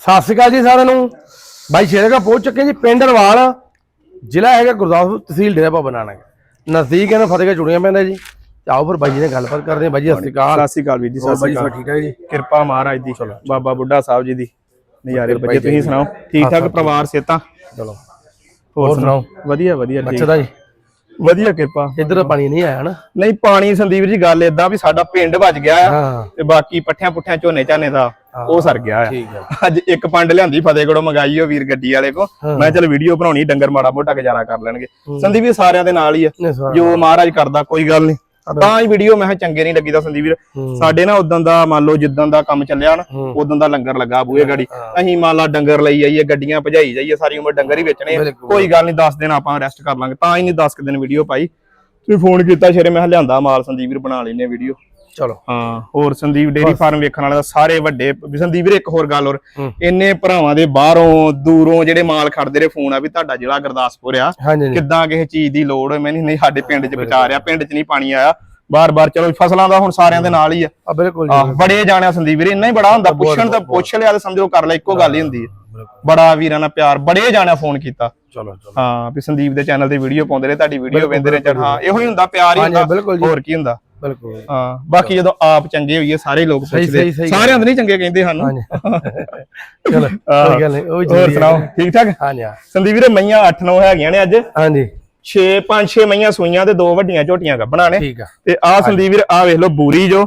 ਸਤਿ ਸ਼੍ਰੀ ਅਕਾਲ ਜੀ ਸਾਰਿਆਂ ਨੂੰ। ਬਾਈ ਸ਼ੇਰਗਾ ਪਹੁੰਚ ਚੁੱਕੇ ਜੀ ਪਿੰਡ ਰਵਾਲ ਜ਼ਿਲ੍ਹਾ ਹੈਗਾ ਗੁਰਦਾਸਪੁਰ ਤਹਿਸੀਲ ਡੇਰਾ ਬਾਬਾ ਨਾਨਕ। ਨਜ਼ਦੀਕ ਇਹਨਾਂ ਫਤਿਹਗੜ੍ਹ ਚੁੜੀਆਂ ਪੈਂਦਾ ਜੀ। ਆਓ ਫਿਰ ਬਾਈ ਜੀ ਨਾਲ ਗੱਲਬਾਤ ਕਰਦੇ ਹਾਂ। ਬਾਈ ਜੀ ਸਤਿ ਸ਼੍ਰੀ ਅਕਾਲ। ਸਤਿ ਸ਼੍ਰੀ ਅਕਾਲ ਵੀਰ ਜੀ ਸਤਿ ਸ਼੍ਰੀ ਅਕਾਲ। ਠੀਕ ਠਾਕ ਜੀ? ਕਿਰਪਾ ਮਹਾਰਾਜ ਦੀ ਬਾਬਾ ਬੁੱਢਾ ਸਾਹਿਬ ਜੀ ਦੀ। ਨਜ਼ਾਰੇ ਬੱਜੇ। ਤੁਸੀਂ ਸੁਣਾਓ? ਠੀਕ ਠਾਕ ਪਰਿਵਾਰ ਸੇਤਾ ਚਲੋ। ਹੋਰ ਸੁਣਾਓ? ਵਧੀਆ ਵਧੀਆ ਠੀਕ। ਅੱਛਾ ਜੀ। ਵਧੀਆ ਕਿਰਪਾ। ਇੱਧਰ ਪਾਣੀ ਨਹੀਂ ਆਇਆ ਨਾ। ਨਹੀਂ ਪਾਣੀ ਸੰਦੀਪ ਜੀ ਗੱਲ ਇਦਾਂ ਵੀ ਸਾਡਾ ਪਿੰਡ ਵੱਜ ਗਿਆ ਆ ਹਾਂ। ਤੇ ਬਾਕੀ ਪੱਠਿਆਂ ਪੁੱਠਿਆਂ ਝੋਨੇ ਝਾਨੇ ਦਾ ਉਹ ਸਰ ਗਿਆ ਆ। ਅੱਜ ਇੱਕ ਪੰਡ ਲਿਆਂਦੀ ਫਤਿਹਗੜ੍ਹੋਂ ਮੰਗਾਈ ਉਹ ਵੀਰ ਗੱਡੀ ਵਾਲੇ ਕੋ। ਮੈਂ ਚਲ ਵੀਡੀਓ ਬਣਾਉਣੀ ਡੰਗਰ ਮਾੜਾ ਮੋਟਾ ਗੁਜ਼ਾਰਾ ਕਰ ਲੈਣਗੇ। ਸੰਦੀਪ ਜੀ ਸਾਰਿਆਂ ਦੇ ਨਾਲ ਹੀ ਆ। ਜੋ ਮਹਾਰਾਜ ਕਰਦਾ ਕੋਈ ਗੱਲ ਨਹੀਂ। ਤਾਂ ਹੀ ਵੀਡੀਓ ਮੈਂ ਚੰਗੇ ਨਹੀਂ ਲੱਗੀ ਸੰਦੀਪ ਵੀਰ। ਸਾਡੇ ਨਾ ਉਦੋਂ ਦਾ ਮੰਨ ਲਓ ਜਿੱਦਾਂ ਦਾ ਕੰਮ ਚੱਲਿਆ ਨਾ। ਉਦੋਂ ਦਾ ਲੰਗਰ ਲੱਗਾ ਬੂਹੇ ਗਾੜੀ। ਅਸੀਂ ਮੰਨ ਲਾ ਡੰਗਰ ਲਈ ਜਾਈਏ ਗੱਡੀਆਂ ਭਜਾਈ ਜਾਈਏ ਸਾਰੀ ਉਮਰ ਡੰਗਰ ਹੀ ਵੇਚਣੇ। ਕੋਈ ਗੱਲ ਨਹੀਂ 10 ਦਿਨ ਆਪਾਂ ਰੈਸਟ ਕਰ ਲਾਂਗੇ। ਤਾਂ ਹੀ ਨਹੀਂ 10 ਦਿਨ ਵੀਡੀਓ ਪਾਈ। ਤੁਸੀਂ ਫੋਨ ਕੀਤਾ ਸ਼ੇਰੇ ਮੈਂ ਲਿਆਂਦਾ ਮਾਲ ਸੰਦੀਪ ਵੀਰ ਬਣਾ ਲੈਨੇ ਵੀਡੀਓ। ਚਲੋ। ਹਾਂ ਹੋਰ ਸੰਦੀਪ ਡੇਰੀ ਫਾਰਮ ਵੇਖਣ ਵਾਲੇ ਤਾਂ ਸਾਰੇ ਵੱਡੇ ਵੀ ਸੰਦੀਪ ਵੀਰ ਇੱਕ ਹੋਰ ਗੱਲ ਹੋਰ। ਇੰਨੇ ਭਰਾਵਾਂ ਦੇ ਬਾਹਰੋਂ ਦੂਰੋਂ ਜਿਹੜੇ ਮਾਲ ਖੜਦੇ ਰਹੇ ਫੋਨ ਆ ਵੀ ਤੁਹਾਡਾ ਜ਼ਿਲ੍ਹਾ ਗੁਰਦਾਸਪੁਰ ਆ। ਕਿੱਦਾਂ ਕਿਸੇ ਚੀਜ਼ ਦੀ ਲੋੜ ਮੈਂ ਨਹੀਂ ਸਾਡੇ ਪਿੰਡ 'ਚ ਬਚਾ ਰਿਆ ਪਿੰਡ 'ਚ ਨਹੀਂ ਪਾਣੀ ਆਇਆ। ਬਾਰ-ਬਾਰ ਚਲੋ ਫਸਲਾਂ ਦਾ ਹੁਣ ਸਾਰਿਆਂ ਦੇ ਨਾਲ ਹੀ ਆ। ਆ ਬਿਲਕੁਲ ਬੜੇ ਜਾਣਿਆ ਸੰਦੀਪ ਵੀਰੇ ਇੰਨਾ ਹੀ ਬੜਾ ਹੁੰਦਾ ਪੁੱਛਣ ਤਾਂ ਪੁੱਛ ਲਿਆ ਤੇ ਸਮਝੋ ਕਰ ਲੈ ਇੱਕੋ ਗੱਲ ਹੀ ਹੁੰਦੀ ਹੈ। ਬੜਾ ਵੀਰਾਂ ਨਾਲ ਪਿਆਰ ਬੜੇ ਜਾਣਿਆ ਫੋਨ ਕੀਤਾ। ਚਲੋ ਚਲੋ। ਹਾਂ ਵੀ ਸੰਦੀਪ ਦੇ ਚੈਨਲ ਤੇ ਵੀਡੀਓ ਪਾਉਂਦੇ ਰਹੇ ਤੁਹਾਡੀ ਵੀਡੀਓ ਵੇਂਦੇ ਰਹੇ ਹਾਂ ਇਹੋ ਹੀ ਹੁੰਦਾ ਪਿਆਰ ਹੀ ਹੁੰਦਾ। ਹੋਰ ਕੀ ਹੁੰਦਾ। ਬਿਲਕੁਲ। ਹਾਂ ਬਾਕੀ ਜਦੋਂ ਆਪ ਚੰਗੇ ਹੋਈਏ ਸਾਰੇ ਲੋਕ ਪੁੱਛਦੇ ਸਾਰਿਆਂ ਦੇ ਨਹੀਂ ਚੰਗੇ ਕਹਿੰਦੇ ਸਾਨੂੰ। ਹਾਂਜੀ। ਚਲੋ ਕੋਈ ਗੱਲ ਨਹੀਂ ਉਹ ਵੀ ਹੋਰ। ਸੁਣਾਓ ਠੀਕ ਠਾਕ ਹਾਂਜੀ ਹਾਂ। ਸੰਦੀਪ ਵੀਰੇ ਮਈਆਂ 8-9 ਹੈਗੀਆਂ ਨੇ ਅੱਜ। ਹਾਂਜੀ। 6 5-6 ਮਈਆਂ ਸੂਈਆਂ ਤੇ ਦੋ ਵੱਡੀਆਂ ਝੋਟੀਆਂ ਗੱਭਣਾ ਨੇ। ਠੀਕ ਆ। ਤੇ ਆ ਸੰਦੀਪ ਵੀਰ ਆ ਵੇਖ ਲਓ ਬੂਰੀ ਜੋ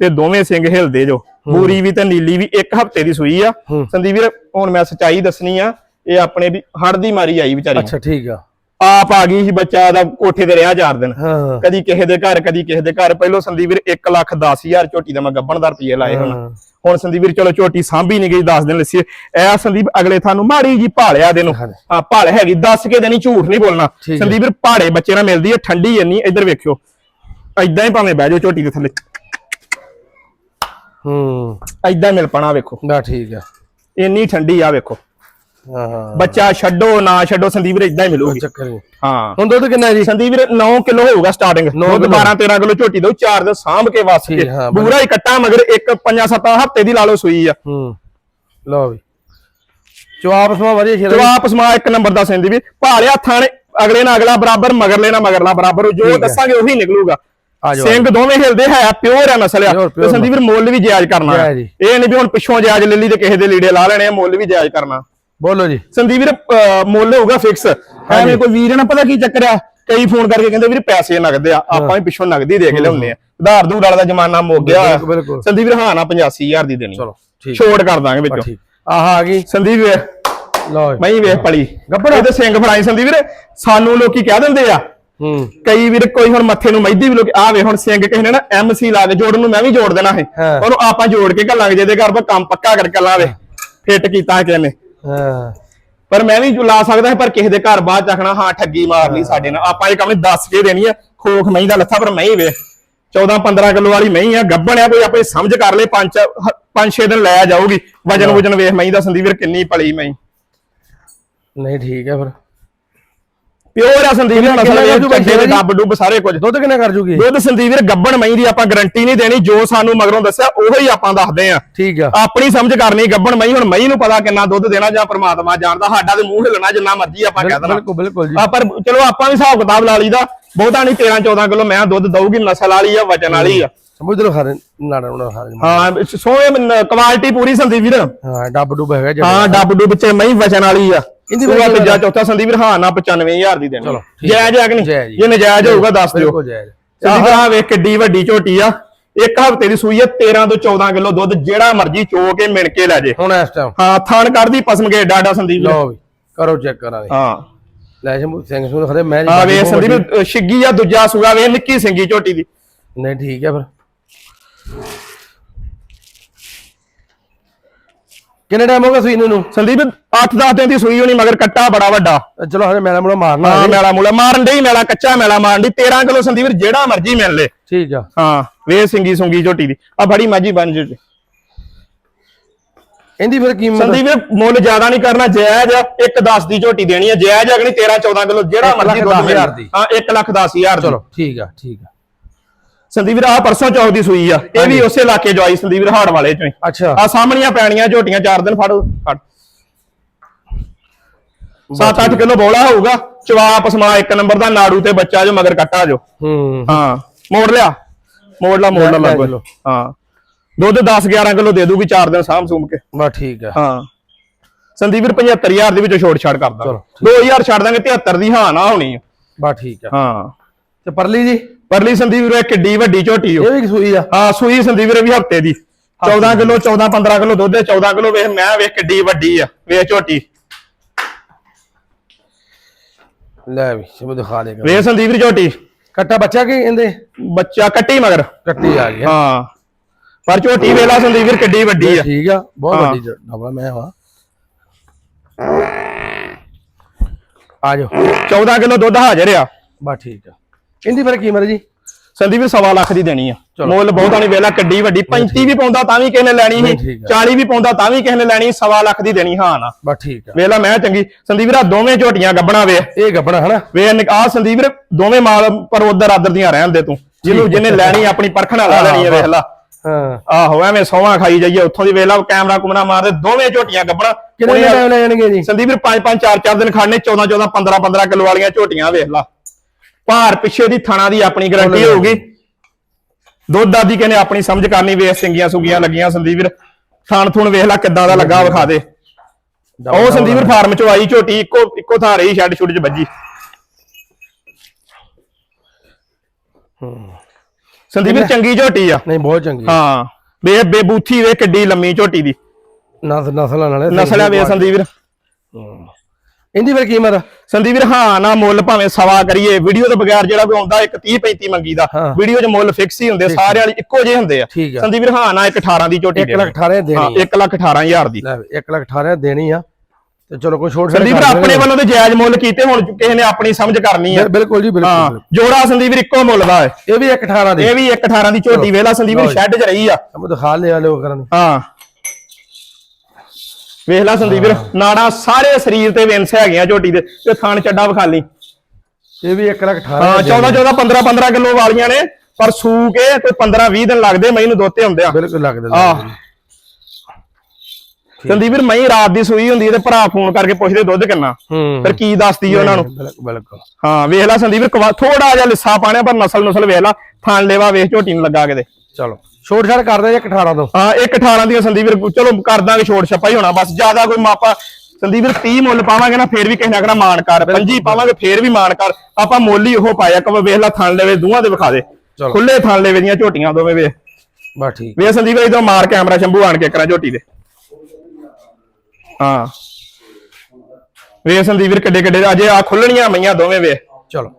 ਤੇ ਦੋਵੇਂ ਸਿੰਘ ਹਿਲਦੇ ਜੋ। ਬੂਰੀ ਵੀ ਤੇ ਨੀਲੀ ਵੀ ਇੱਕ ਹਫ਼ਤੇ ਦੀ ਸੂਈ ਆ। ਸੰਦੀਪ ਵੀਰ ਹੁਣ ਮੈਂ ਸਚਾਈ ਦੱਸਣੀ ਆ ਇਹ ਆਪਣੇ ਵੀ ਹੜ ਦੀ ਮਾਰੀ ਆਈ ਵਿਚਾਰੀ। ਅੱਛਾ ਠੀਕ ਆ। ਆਪ ਆ ਗਈ ਸੀ ਬੱਚਾ ਦਾ ਕੋਠੇ ਤੇ ਰਿਹਾ ਚਾਰ ਦਿਨ। ਹਾਂ। ਕਦੀ ਕਿਸੇ ਦੇ ਘਰ ਕਦੀ ਕਿਸੇ ਦੇ ਘਰ। ਪਹਿਲੋਂ ਸੰਦੀਪ ਵੀਰ 1 ਲੱਖ 10000 ਝੋਟੀ ਦਾ ਮੈਂ ਗੱਬਣ ਦਾ ਰੁਪਏ ਲਾਏ ਹੁਣ। ਹੁਣ ਸੰਦੀਪ ਵੀਰ ਚਲੋ ਝੋਟੀ ਸਾਂਭੀ ਨਹੀਂ ਗਈ 10 ਦਿਨ ਲੱਸੀ। ਐ ਸੰਦੀਪ ਅਗਲੇ ਥਾਨੂੰ ਮਾੜੀ ਜੀ ਭਾਲਿਆ ਦੇ ਨੂੰ। ਹਾਂ ਭਾਲ ਹੈਗੀ ਦੱਸ ਕੇ ਦੇਣੀ ਝੂਠ ਨਹੀਂ ਬੋਲਣਾ। ਸੰਦੀਪ ਵੀਰ ਪਹਾੜੇ ਬੱਚੇ ਨਾਲ ਮਿਲਦੀ ਹੈ ਠੰਡੀ ਇੰਨੀ ਇੱਧਰ ਵੇਖਿਓ। ਐਦਾਂ ਹੀ ਭਾਵੇਂ ਬਹਿ ਜਾਓ ਝੋਟੀ ਦੇ ਥੱਲੇ। ਹੂੰ। ਐਦਾਂ ਮਿਲ ਪਣਾ ਵੇਖੋ। ਨਾ ਠੀਕ ਆ। ਇੰਨੀ ਠੰਡੀ ਆ ਵੇਖੋ। ਹਾਂ। ਬੱਚਾ ਛੱਡੋ ਨਾ ਛੱਡੋ ਸੰਦੀਪ ਵੀਰ ਇਦਾਂ ਹੀ ਮਿਲੂਗੀ। ਚੱਕਰ ਨਹੀਂ। ਹਾਂ। ਹੁਣ ਦੁੱਧ ਕਿੰਨਾ ਜੀ? ਸੰਦੀਪ ਵੀਰ 9 ਕਿਲੋ ਹੋਊਗਾ ਸਟਾਰਟਿੰਗ ਦੁੱਧ ਕਿੱਲੋ। 12 13 ਕਿਲੋ ਝੋਟੀ ਦੋ ਚਾਰ ਦੇ ਸਾਂਭ ਕੇ ਵਾਸ ਕੇ। ਪੂਰਾ ਹੀ ਕੱਟਾ ਮਗਰ ਇੱਕ 5 7 ਹਫ਼ਤੇ ਦੀ ਲਾ ਲਓ ਸੂਈ ਆ। ਹੂੰ। ਲਓ ਵੀ। ਚੁਆਪ ਸਮਾ ਵਧੀਆ ਸ਼ੇਰ ਜਵਾਬ ਸਮਾ ਇੱਕ ਨੰਬਰ ਦਾ ਸੰਦੀਪ ਵੀਰ। ਭਾਲਿਆ ਥਾਣੇ ਅਗਲੇ ਨਾਲ ਅਗਲਾ ਬਰਾਬਰ ਮਗਰਲੇ ਨਾਲ ਮਗਰਲਾ ਬਰਾਬਰ। ਜੋ। ਦੱਸਾਂਗੇ ਉਹੀ ਨਿਕਲੂਗਾ। ਸਿੰਘ ਦੋਵੇਂ ਹਿਲਦੇ ਹੈ ਪਿਓਰ ਹੈ Pure, ਤੇ ਸੰਦੀਪ ਵੀਰ ਮੁੱਲ ਵੀ ਜਾਇਜ਼ ਕਰਨਾ। ਇਹ ਨਹੀਂ ਵੀ ਹੁਣ ਪਿੱਛੋਂ ਜਾਇਜ਼ ਲੈ ਲਈ ਤੇ ਕਿਸੇ ਦੇ ਲੀੜੇ ਲਾ ਲੈਣੇ ਆ ਮੁੱਲ ਵੀ ਜਾਇਜ਼ ਕਰਨਾ। ਬੋਲੋ ਜੀ। ਸੰਦੀਪ ਵੀਰ ਮੁੱਲ ਹੋਊਗਾ ਫਿਕਸ ਐਵੇਂ ਕੋਈ ਵੀਰ ਨਾ ਪਤਾ ਕੀ ਚੱਕਰ ਆ? ਕਈ ਫੋਨ ਕਰਕੇ ਕਹਿੰਦੇ ਵੀਰ ਪੈਸੇ ਨਗਦ ਆ ਆਪਾਂ ਵੀ ਪਿੱਛੋਂ ਨਗਦ ਦੇ ਕੇ ਲਿਆਉਂਦੇ ਆ। ਉਧਾਰ ਦੂਰ ਵਾਲਾ ਦਾ ਜ਼ਮਾਨਾ ਮੁੱਕ ਗਿਆ। ਸੰਦੀਪ ਵੀਰ ਹਾਂ ਨਾ 85000 ਦੀ ਦੇਣੀ। ਚਲੋ ਠੀਕ। ਛੋਟ ਕਰ ਦਾਂਗੇ ਵਿੱਚੋਂ। ਆਹ ਆ ਗਈ। ਸੰਦੀਪ ਵੀਰ ਲਓ। ਮੈਂ ਵੇਖ ਪਲੀ। ਗੱਭਣ। ਇਹਦੇ ਸਿੰਘ ਫੜਾਈ ਸੰਦੀਪ ਵੀਰ। ਸਾਨੂੰ ਲੋਕੀ ਕਹਿ ਦਿੰਦੇ ਆ। ਹੂੰ। ਕਈ ਵੀਰ ਕੋਈ ਹੁਣ ਮੱਥੇ ਨੂੰ ਮਹਿੰਦੀ ਵੀ ਲੋਕ ਆ ਵੇ ਹੁਣ ਸਿੰਘ ਕਿਸੇ ਨੇ ਨਾ ਐਮਸੀ ਲਾ ਕੇ ਜੋੜਨ ਨੂੰ ਮੈਂ ਵੀ ਜੋੜ ਦੇਣਾ ਹੈ। ਉਹਨੂੰ ਆਪਾਂ ਜੋੜ ਕੇ ਘੱਲਾਂਗੇ ਜਿਹਦੇ ਘਰ ਆਪਾਂ ਕੰਮ ਪੱਕਾ ਕਰਕੇ ਲਾਵੇ। ਫਿੱਟ ਕੀਤਾ ਕਿਸੇ ਨੇ। ਹਾਂ। ਪਰ ਮੈਂ ਵੀ ਲਾ ਸਕਦਾ ਪਰ ਕਿਸੇ ਦੇ ਘਰ ਬਾਅਦ ਚੱਕਣਾ ਹਾਂ ਠੱਗੀ ਮਾਰ ਲਈ ਸਾਡੇ ਨਾਲ। ਆਪਾਂ ਇਹ ਕੰਮ ਨਹੀਂ ਦੱਸ ਕੇ ਦੇਣੀ ਆ। ਖੋਖ ਮਹੀਂ ਦਾ ਲੱਥਾ ਪਰ ਮਹੀਂ ਵੇ। 14 15 ਕਿਲੋ ਵਾਲੀ ਮਹੀਂ ਆ ਗੱਬਣ ਆ ਕੋਈ ਆਪਣੀ ਸਮਝ ਕਰ ਲੈ ਪੰਜ ਪੰਜ ਛੇ ਦਿਨ ਲੈ ਜਾਊਗੀ। ਵਜਨ ਵਜਨ ਵੇਖ ਮਹੀਂ ਦਾ ਸੰਦੀਪ ਵੀਰ ਕਿੰਨੀ ਪਲੀ ਮਹੀਂ। ਨਹੀਂ ਠੀਕ ਹੈ ਫਿਰ। ਪਿਓਰ ਆ ਸੰਦੀਪ ਨਸਲ ਜੂਗਾ? ਚੱਡੇ ਦੇ? ਡੱਬ ਡੁੱਬ ਸਾਰੇ ਕੁਝ। ਦੁੱਧ ਕਿੰਨਾ ਕਰ ਜੂਗੀ? ਦੁੱਧ ਸੰਦੀਪ ਵੀਰ ਗੱਬਣ ਮਹੀਂ ਦੀ ਆਪਾਂ ਗਾਰੰਟੀ ਨਹੀਂ ਦੇਣੀ ਜੋ ਸਾਨੂੰ ਮਗਰੋਂ ਦੱਸਿਆ ਉਹੀ ਆਪਾਂ ਦੱਸਦੇ ਆ ਠੀਕ ਆ। ਆਪਣੀ ਸਮਝ ਕਰਨੀ ਗੱਬਣ ਮਹੀਂ ਹੁਣ ਮਹੀਂ ਨੂੰ ਪਤਾ ਕਿੰਨਾ ਦੁੱਧ ਦੇਣਾ ਜਾਂ ਪ੍ਰਮਾਤਮਾ ਜਾਣਦਾ ਸਾਡਾ ਤੇ ਮੂੰਹ ਹਿੱਲਣਾ ਜਿੰਨਾ ਮਰਜ਼ੀ ਆਪਾਂ ਕਹਿ ਦੇਣਾ। ਬਿਲਕੁਲ ਬਿਲਕੁਲ ਜੀ। ਆ ਪਰ ਚਲੋ ਆਪਾਂ ਵੀ ਹਿਸਾਬ ਕਿਤਾਬ ਲਾ ਲਈਦਾ ਬਹੁਤਾ ਨਹੀਂ 13 14 ਕਿਲੋ ਮੈਂ ਦੁੱਧ ਦਊਗੀ ਨਸਲ ਵਾਲੀ ਆ ਵਜਨ ਵਾਲੀ ਆ। ਸਮਝ ਲਓ ਖਾਰੇ ਨਾੜਾ ਉਹਨਾਂ ਖਾਰੇ ਹਾਂ ਸੋਹਣੇ ਕੁਆਲਿਟੀ ਪੂਰੀ ਸੰਦੀਪ ਵੀਰ। ਹਾਂ ਡੱਬ ਡੁੱਬ ਹੈਗਾ ਹਾਂ ਡੱਬ ਡੁੱਬ ਚ ਮਹੀਂ ਵਜਨ ਵਾਲੀ ਆ। ਇਹਦੀ ਵਜਨ ਤੀਜਾ ਚੌਥਾ ਸੰਦੀਪ ਹਾਂ ਨਾ 95000 ਦੀ ਦੇਣੀ। ਚਲੋ, ਠੀਕ ਜਾਇਜ਼ ਹੈ ਕਿ ਨਹੀਂ? ਜਾਇਜ਼ ਜੀ। ਜੇ ਨਜਾਇਜ਼ ਹੋਊਗਾ ਦੱਸ ਦਿਓ। ਬਿਲਕੁਲ ਜਾਇਜ਼। ਸੰਦੀਪ ਆਹ ਵੇਖ ਕਿੱਡੀ ਵੱਡੀ ਝੋਟੀ ਆ। ਇੱਕ ਹਫ਼ਤੇ ਦੀ ਸੂਈ ਆ 13 ਤੋਂ 14 ਕਿਲੋ ਦੁੱਧ ਜਿਹੜਾ ਮਰਜ਼ੀ ਚੋ ਕੇ ਮਿਣ ਕੇ ਲੈ ਜੇ। ਹੁਣ ਇਸ ਟਾਈਮ ਹਾਂ ਥਣ ਕੱਢਦੀ ਪਸਮ ਕੇ ਡਾਡਾ ਸੰਦੀਪ ਲਓ ਵੀ ਕਰੋ ਚੈੱਕ ਕਰਾਂਗੇ। ਹਾਂ। ਲੈ ਸ਼ੰਭੂ ਸਿੰਘ ਸੁਣ ਖਰੇ ਮੈਂ ਆ ਵੇ ਸੰਦੀਪ ਛਿੱਗੀ ਆ ਦੂਜਾ ਸੂਗਾ ਵੇ ਨਿੱਕੀ ਸਿੰਗੀ ਝੋਟੀ ਦੀ। ਨਹੀਂ ਠੀਕ ਹੈ ਫਿਰ। ਕਿੰਨੇ ਟਾਈਮ ਹੋ ਗਿਆ ਸੂਈ ਨੂੰ? ਸੰਦੀਪ 8-10 ਦਿਨ ਦੀ ਸੂਈ ਹੋਣੀ ਮਗਰ ਕੱਟਾ ਬੜਾ ਵੱਡਾ। ਚਲੋ ਹਰੇ ਮੈਲਾ ਮੁਲਾ ਮਾਰਨਾ ਹਾਂ ਹਜੇ। ਮੈਲਾ ਮੂਲਾ ਮਾਰਨ ਡਈ ਮੈਲਾ ਕੱਚਾ ਮੈਲਾ ਮਾਰਨ ਦੀ 13 ਕਿਲੋ ਸੰਦੀਪ ਜਿਹੜਾ ਮਰਜ਼ੀ ਮਿਲ ਲੇ। ਠੀਕ ਆ। ਹਾਂ ਵੇ ਸਿੰਗੀ ਸੁੰਗੀ ਝੋਟੀ ਦੀ। ਆ ਬੜੀ ਮਾਜੀ ਬਣ ਜੇ। ਇਹਦੀ ਫਿਰ ਕੀਮਤ? ਸੰਦੀਪ ਮੁੱਲ ਜ਼ਿਆਦਾ ਨਹੀਂ ਕਰਨਾ ਜਾਇਜ਼ ਇੱਕ 10 ਦੀ ਝੋਟੀ ਦੇਣੀ ਹੈ ਜਾਇਜ਼ ਅਗਣੀ 13 14 ਕਿਲੋ ਜਿਹੜਾ ਮਰਜ਼ੀ ਦੁੱਧ ਮਿਲ। ਹਜ਼ਾਰ ਦੀ। ਹਾਂ 1 ਲੱਖ 10000 ਦੀ। ਚਲੋ ਠੀਕ ਆ ਠੀਕ ਆ। ਸੰਦੀਪ ਆ ਪਰਸੋਂ ਚੌਥ ਦੀ ਸੂਈ ਆ। ਇਹ ਵੀ ਉਸੇ ਇਲਾਕੇ ਜੋ ਆਈ ਸੰਦੀਪ ਹਾੜ ਵਾਲੇ ਚੋਂ ਅੱਛਾ। ਆ ਸਾਹਮਣੀਆਂ ਪੈਣੀਆਂ ਝੋਟੀਆਂ ਚਾਰ ਦਿਨ ਫੜ ਫੜ। 7-8 ਕਿਲੋ ਬੋਲਾ ਹੋਊਗਾ। ਚਵਾਪ ਸਮਾ ਇੱਕ ਨੰਬਰ ਦਾ ਨਾੜੂ ਤੇ ਬੱਚਾ ਜੋ ਮਗਰ ਕੱਟਾ ਜੋ। ਹੂੰ ਹਾਂ। ਮੋੜ ਲਿਆ। ਮੋੜ ਲਾ ਮੋੜ ਲਾ ਲੱਗੋ। ਹਾਂ। ਦੁੱਧ 10 11 ਕਿਲੋ ਦੇ ਦੂਗੀ ਚਾਰ ਦਿਨ ਸਾਂਭ ਸੂਮ ਕੇ। ਬਸ ਠੀਕ ਆ। ਹਾਂ। ਸੰਦੀਪ ਵੀਰ 75000 ਦੇ ਵਿੱਚੋਂ ਛੋਟ ਛਾੜ ਕਰਦਾ। ਚਲੋ, 2000 ਛੱਡ ਦਾਂਗੇ 73 ਦੀ ਹਾਂ ਨਾ ਹੋਣੀ ਆ। ਠੀਕ ਆ। ਹਾਂ। ਤੇ ਪਰਲੀ ਜੀ? ਪਰਲੀ ਸੰਦੀਪ ਵੀਰ ਕਿੱਡੀ ਵੱਡੀ ਝੋਟੀ ਓ। ਇਹ ਵੀ ਸੂਈ ਆ। ਹਾਂ ਸੂਈ ਸੰਦੀਪ ਵੀਰ ਵੀ ਹਫ਼ਤੇ ਦੀ। 14 ਕਿਲੋ 14 15 ਕਿਲੋ ਦੁੱਧ ਹੈ 14 ਕਿਲੋ ਵੇਖ ਮੈਂ ਵੇਖ ਕਿੱਡੀ ਵੱਡੀ ਆ। ਵੇਖ ਝੋਟੀ। ਲੈ ਵੀ ਸਭ ਦਿਖਾ ਦੇਗਾ ਵੇਖ ਸੰਦੀਪ ਵੀਰ ਝੋਟੀ। ਕੱਟਾ ਬੱਚਾ ਕੀ ਇਹਦੇ? ਬੱਚਾ ਕੱਟੀ ਮਗਰ। ਕੱਟੀ ਆ ਗਿਆ। ਹਾਂ। ਪਰ ਝੋਟੀ ਵੇਲਾ ਸੰਦੀਪ ਵੀਰ ਕਿੱਡੀ ਵੱਡੀ ਆ। ਠੀਕ ਆ ਬਹੁਤ ਹਾਂ। ਵੱਡੀ ਡਬਲਾ ਮੈਂ ਵਾ ਆ ਜਾਓ। 14 ਕਿਲੋ ਦੁੱਧ ਹਾਜ਼ਰ ਆ। ਬਸ ਠੀਕ ਆ। ਇਹਦੀ ਫਿਰ ਕੀਮਤ ਜੀ ਸੰਦੀਪ ਵੀਰ ਸਵਾ ਲੱਖ ਦੀ ਦੇਣੀ ਆ। ਮੁੱਲ ਬਹੁਤਾ ਨਹੀਂ ਵੇਲਾ ਕਿੱਡੀ ਵੱਡੀ। 35 ਵੀ ਪਾਉਂਦਾ ਤਾਂ ਵੀ ਕਿਸੇ ਨੇ ਲੈਣੀ ਸੀ ਠੀਕ ਆ। 40 ਵੀ ਪਾਉਂਦਾ ਤਾਂ ਵੀ ਕਿਸੇ ਨੇ ਲੈਣੀ ਸਵਾ ਲੱਖ ਦੀ ਦੇਣੀ ਹਾਂ ਨਾ। ਬਸ ਠੀਕ ਆ। ਵੇਲਾ ਮੈਂ ਚੰਗੀ। ਸੰਦੀਪ ਵੀਰਾ ਦੋਵੇਂ ਝੋਟੀਆਂ ਗੱਬਣਾ ਵੇ। ਇਹ ਗੱਬਣਾ ਹਨਾ? ਵੇ ਆ ਸੰਦੀਪ ਵੀਰ ਦੋਵੇਂ ਮਾਲ ਪਰ ਉਧਰ ਆਦਰ ਦੀਆਂ ਰਹਿਣ ਦੇ ਤੂੰ। ਜਿਹਨੂੰ ਜਿਹਨੇ ਲੈਣੀ ਆਪਣੀ ਪਰਖਣਾ ਲਾ ਲੈਣੀ ਹੈ ਵੇਖ ਲਾ। ਹਾਂ। ਆਹੋ ਐਵੇਂ ਸੌਵਾਂ ਖਾਈ ਜਾਈਏ ਉੱਥੋਂ ਦੀ ਵੇਲਾ ਕੈਮਰਾ ਕੁਮਰਾ ਮਾਰਦੇ ਦੋਵੇਂ ਝੋਟੀਆਂ ਗੱਬਣਾ। ਕਿੰਨੇ ਲੈ ਜਾਣਗੇ ਜੀ? ਸੰਦੀਪ ਵੀਰ 5 5 4 4 ਦਿਨ ਖੜਨੇ 14 14 15 15 ਕਿਲੋ ਵਾਲੀਆਂ ਝੋਟੀਆਂ ਵੇਖ ਲਾ। ਭਾਰ ਪਿੱਛੇ ਦੀ ਥਣਾ ਦੀ ਆਪਣੀ ਗਾਰੰਟੀ ਹੋਊਗੀ। ਦੁੱਧ ਦਾਦੀ ਕਹਿੰਦੇ ਆਪਣੀ ਸਮਝ ਕਰਨੀ ਵੇਖ ਸਿੰਗੀਆਂ ਸੁਗੀਆਂ ਲੱਗੀਆਂ ਸੰਦੀਪ ਵੀਰ। ਥਣ ਥੁਣ ਵੇਖ ਲਾ ਕਿੱਦਾਂ ਦਾ ਲੱਗਾ ਵਿਖਾ ਦੇ। ਉਹ ਸੰਦੀਪ ਵੀਰ ਫਾਰਮ ਚੋਂ ਆਈ ਝੋਟੀ ਇੱਕੋ ਇੱਕੋ ਥਾਂ ਰਹੀ ਛੱਡ ਛੁੱਟ ਚ ਵੱਜੀ। ਸੰਦੀਪ ਵੀਰ ਚੰਗੀ ਝੋਟੀ ਆ। ਨਹੀਂ ਬਹੁਤ ਚੰਗੀ। ਹਾਂ ਵੇ ਬੇਬੂਥੀ ਵੇ ਕਿੱਡੀ ਲੰਮੀ ਝੋਟੀ ਦੀ। ਨਸਲ ਨਸਲਾਂ ਨਾਲੇ ਨਸਲ ਵੇ ਸੰਦੀਪ ਵੀਰ। ਇਹਦੀ ਫਿਰ ਕੀਮਤ? ਸੰਦੀਪ ਵੀਰ ਹਾਂ ਨਾ ਮੁੱਲ ਭਾਵੇਂ ਸਵਾ ਕਰੀਏ ਵੀਡੀਓ ਤੋਂ ਬਗੈਰ ਜਿਹੜਾ ਕੋਈ ਆਉਂਦਾ ਇੱਕ 30 35 ਮੰਗੀਦਾ। ਹਾਂ। ਵੀਡੀਓ 'ਚ ਮੁੱਲ ਫਿਕਸ ਹੀ ਹੁੰਦੇ ਸਾਰੇ ਵਾਲੀ ਇੱਕੋ ਜਿਹੇ ਹੁੰਦੇ ਆ। ਸੰਦੀਪ ਵੀਰ ਹਾਂ ਨਾ ਇੱਕ 18 ਦੀ ਝੋਟੀ 1 ਲੱਖ 18 ਹਾਂ ਦੇਣੀ 1 ਲੱਖ 18000 ਦੀ। ਲੈ 1 ਲੱਖ 18 ਦੇਣੀ ਆ। ਤੇ ਚਲੋ ਕੋਈ ਛੋਟ ਸੰਦੀਪ ਆਪਣੇ ਵੱਲੋਂ ਤੇ ਜਾਇਜ਼ ਮੁੱਲ ਕੀਤੇ ਹੁਣ ਕਿਸੇ ਨੇ ਆਪਣੀ ਸਮਝ ਕਰਨੀ ਆ। ਬਿਲਕੁਲ ਜੀ ਹਾਂ ਬਿਲਕੁਲ। ਜੋੜਾ ਸੰਦੀਪ ਵੀਰ ਇੱਕੋ ਮੁੱਲ ਦਾ ਹੈ ਇਹ ਵੀ 1 18 ਦੇ। ਇਹ ਵੀ 1 18 ਦੀ ਝੋਟੀ ਵੇਲਾ ਸੰਦੀਪ ਵੀਰ। ਸ਼ੈੱਡ 'ਚ ਰਹੀ ਆ। ਅਬ ਦਿਖਾ ਲਿਆ ਲਿਓ ਕਰਨ ਹਾਂ। ਵੇਖ ਲੈ ਸੰਦੀਪ ਵੀਰ ਨਾੜਾ ਸਾਰੇ ਸਰੀਰ ਤੇ ਵਿੰਸ ਹੈਗੀਆਂ ਝੋਟੀ ਦੇ ਤੇ ਥਣ ਚੱਡਾ ਵਿਖਾਲੀ ਇਹ ਵੀ 1 ਲੱਖ 18 ਹਾਂ 14 14 15 15 ਕਿਲੋ ਵਾਲੀਆਂ ਨੇ ਪਰ ਸੂ ਕੇ ਕੋਈ 15 20 ਦਿਨ ਲੱਗਦੇ ਮਈ ਨੂੰ ਦੋਤੇ ਹੁੰਦੇ ਆ। ਬਿਲਕੁਲ ਲੱਗਦਾ ਆਹ। ਸੰਦੀਪ ਵੀਰ ਮਈ ਰਾਤ ਦੀ ਸੂਈ ਹੁੰਦੀ ਹੈ ਤੇ ਭਰਾ ਫੋਨ ਕਰਕੇ ਪੁੱਛਦੇ ਦੁੱਧ ਕਿੰਨਾ। ਹੂੰ। ਫਿਰ ਕੀ ਦੱਸਦੀ ਉਹਨਾਂ ਨੂੰ? ਬਿਲਕੁਲ ਹਾਂ ਵੇਖ ਲੈ ਸੰਦੀਪ ਵੀਰ ਥੋੜਾ ਜਿਹਾ ਲਿੱਸਾ ਪਾਣਿਆ ਪਰ ਨਸਲ ਨਸਲ ਵੇਖ ਲਾ। ਥਾਣ ਲੈਵਾ ਵੇਖ ਝੋਟੀ ਨੂੰ ਲੱਗਾ ਕਿਤੇ ਚਲੋ। ਛੋਟ ਛਾੜ ਕਰਦੇ ਜੇ 18 ਤੋਂ। ਹਾਂ ਇੱਕ 18 ਦੀਆਂ ਸੰਦੀਪ ਵੀਰ ਚਲੋ ਕਰ ਦਾਂਗੇ ਛੋਟ ਛੱਪਾ ਹੀ ਹੋਣਾ ਬਸ ਜ਼ਿਆਦਾ ਕੋਈ ਮਾਪਾ ਸੰਦੀਪ ਵੀਰ 30 ਮੁੱਲ ਪਾਵਾਂਗੇ ਨਾ ਫੇਰ ਵੀ ਕਿਸੇ ਨਾ ਕਹਿਣਾ ਮਾਨ ਕਰ। 25 ਪਾਵਾਂਗੇ ਫੇਰ ਵੀ ਮਾਨ ਕਰ। ਆਪਾਂ ਮੁੱਲ ਹੀ ਉਹ ਪਾਇਆ ਕਿ ਵੇਖ ਲੈ ਥਾਣ ਲੈਵੇ ਦੋਹਾਂ ਦੇ ਵਿਖਾ ਦੇ। ਖੁੱਲੇ ਥਾਣ ਲੈਵੇ ਦੀਆਂ ਝੋਟੀਆਂ ਦੋਵੇਂ ਵੇ ਬਸ ਠੀਕ। ਵੇ ਸੰਦੀਪ ਇਧਰ ਮਾਰ ਕੈਮਰਾ ਸ਼ੰਭੂ ਆਣ ਕੇ ਕਰਾਂ ਝੋਟੀ ਦੇ। ਹਾਂ। ਵੇ ਸੰਦੀਪ ਵੀਰ ਕਿੱਡੇ ਕਿੱਡੇ ਅਜੇ ਆ ਖੁੱਲਣੀਆਂ ਮਈਆਂ ਦੋਵੇਂ ਵੇ ਚਲੋ।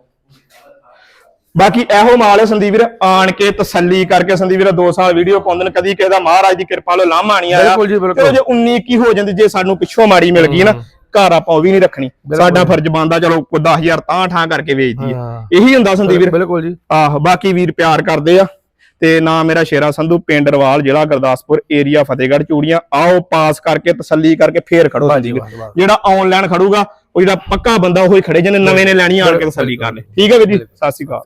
ਬਾਕੀ ਇਹੋ ਮਾਲ ਹੈ ਸੰਦੀਪ ਵੀਰ ਆਣ ਕੇ ਤਸੱਲੀ ਕਰਕੇ ਸੰਦੀਪ ਵੀਰ 2 ਸਾਲ ਵੀਡੀਓ ਪਾਉਂਦੇ ਨੇ ਕਦੀ ਕਿਸੇ ਦਾ ਮਹਾਰਾਜ ਦੀ ਕਿਰਪਾ ਲੋ ਲਾਮਾ ਨਹੀਂ ਆਇਆ। ਬਿਲਕੁਲ ਜੀ, ਬਿਲਕੁਲ। ਚਲੋ ਜੇ 19 ਕੀ ਹੋ ਜਾਂਦੀ ਜੇ ਸਾਨੂੰ ਪਿੱਛੋਂ ਮਾੜੀ ਮਿਲ ਗਈ ਨਾ ਘਰ ਆਪਾਂ ਉਹ ਵੀ ਨਹੀਂ ਰੱਖਣੀ। ਸਾਡਾ ਫਰਜ਼ ਬਣਦਾ ਚਲੋ ਕੋਈ 10000 ਤਾਂ ਠਾਂ ਕਰਕੇ ਵੇਚ ਦਈਏ ਹਾਂ। ਇਹੀ ਹੁੰਦਾ ਸੰਦੀਪ ਵੀਰ। ਬਿਲਕੁਲ ਜੀ। ਆਹ ਬਾਕੀ ਵੀਰ ਪਿਆਰ ਕਰਦੇ ਆ। ਤੇ ਨਾਮ ਮੇਰਾ ਸ਼ੇਰਾ ਸੰਧੂ ਪਿੰਡ ਰਵਾਲ ਜ਼ਿਲ੍ਹਾ ਗੁਰਦਾਸਪੁਰ ਏਰੀਆ ਫਤਿਹਗੜ੍ਹ ਚੂੜੀਆਂ। ਆਓ ਪਾਸ ਕਰਕੇ ਤਸੱਲੀ ਕਰਕੇ ਫੇਰ ਖੜੋ ਵਾਹ। ਜਿਹੜਾ ਆਨਲਾਈਨ ਖੜੂਗਾ ਉਹ ਜਿਹੜਾ ਪੱਕਾ ਬੰਦਾ ਉਹ ਹੀ ਖੜੇ ਜਿਹਨੇ ਨਵੇਂ ਨੇ ਲੈਣੀ ਆਣ ਕੇ ਤਸੱਲੀ ਕਰ ਲੈ ਠੀਕ ਹੈ ਵੀਰ ਜੀ ਸਤਿ ਸ਼੍ਰੀ ਅਕਾਲ।